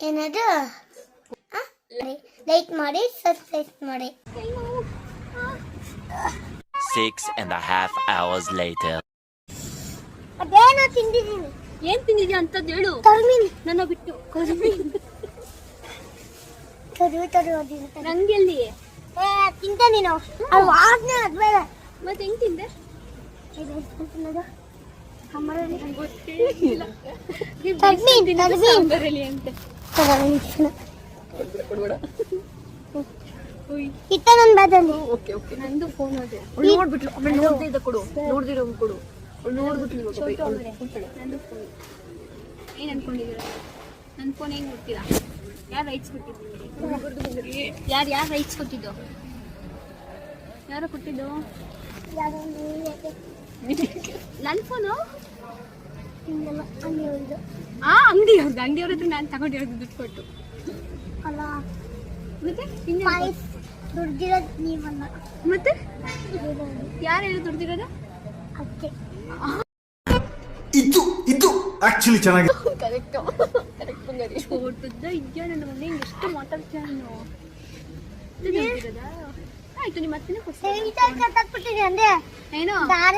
ಏನದು? ಲೈಕ್ ಮಾಡಿ. ಸಬ್ಸ್ಕ್ರೈಬ್ ಮಾಡಿ Six and a hours later later. ಅದೇನೋ ತಿಂದಿದ್ದೀನಿ. ಏನ್ ತಿಂದಿದ್ಯಾ ಅಂತ ಹೇಳು. ಕರ್ಮಿನ್ ನನ್ನ ಬಿಟ್ಟು. ಕರ್ಮಿನ್ ತರು ತರು ಅದಿರುತ್ತೆ ನಂಗೆಲ್ಲಿ ಏ ತಿಂತ ನೀನು. ಅದು ವಾಸನೆ ಅದ್ಮೇಲೆ ಮತ್ತೆ ಹೆಂಗ್ ತಿಂದೆ? ತರ್ಮೀನ್ ತರ್ಮೀನ್ ಅಂತ ಅಂತೆ. ಇತ್ತ ನನ್ನ ಬಾದಲ್ಲಿ ನಂದು ಫೋನ್ ಅದೇ. ನೋಡ್ಬಿಟ್ಲು. ಆಮೇಲೆ ನೋಡ್ದಿದ್ದ ಕೊಡು. ನೋಡ್ದಿರೋ ಕೊಡು. ಅವ್ಳು ನೋಡ್ಬಿಟ್ಲು ನಂದು ಫೋನ್ ಏನು ಅನ್ಕೊಂಡಿದ್ದೀರ? ನನ್ನ ಫೋನ್ ಹೆಂಗ್ ಗೊತ್ತಿಲ್ಲ. ಯಾರು ರೈಟ್ಸ್ ಕೊಟ್ಟಿದ್ದು? ಯಾರು ಯಾರು ರೈಟ್ಸ್ ಕೊಟ್ಟಿದ್ದು? ಯಾರು ಕೊಟ್ಟಿದ್ದು? ನನ್ನ ಫೋನು ಆ ಅಂಗಡಿ ಅವ್ರದ್ದು ಅಂಗಡಿ ಅವ್ರ ಹತ್ರ ನಾನು ತಗೊಂಡಿರೋದು ದುಡ್ಡು ಕೊಟ್ಟು. ಅಲ್ಲ ಮತ್ತೆ ಇನ್ನು ಪಾಯ್ಸ್ ದುಡ್ದಿರೋದು ನೀವಲ್ಲ ಮತ್ತೆ? ಯಾರು ಹೇಳಿ ದುಡ್ದಿರೋದು? ಅದಕ್ಕೆ ಇದು ಇದು ಆಕ್ಚುಲಿ ಚೆನ್ನಾಗಿ. ಫೋಟೋದ ಇದೆಯಾ ನನ್ನ ಮನೆ? ಎಷ್ಟು ಮಾತಾಡ್ತೀಯ ನೀನು? ಇದು ದುಡ್ದಿರೋದಾ? ಆಯ್ತು ನಿಮ್ಮ ಅತ್ತನೇ ಕೊಡ್ತೀನಿ. ಸರಿ ಕತ್ತಾಕ್ಬಿಟ್ಟಿದೆ ಅಂದ್ರೆ ಏನೋ? ದಾರ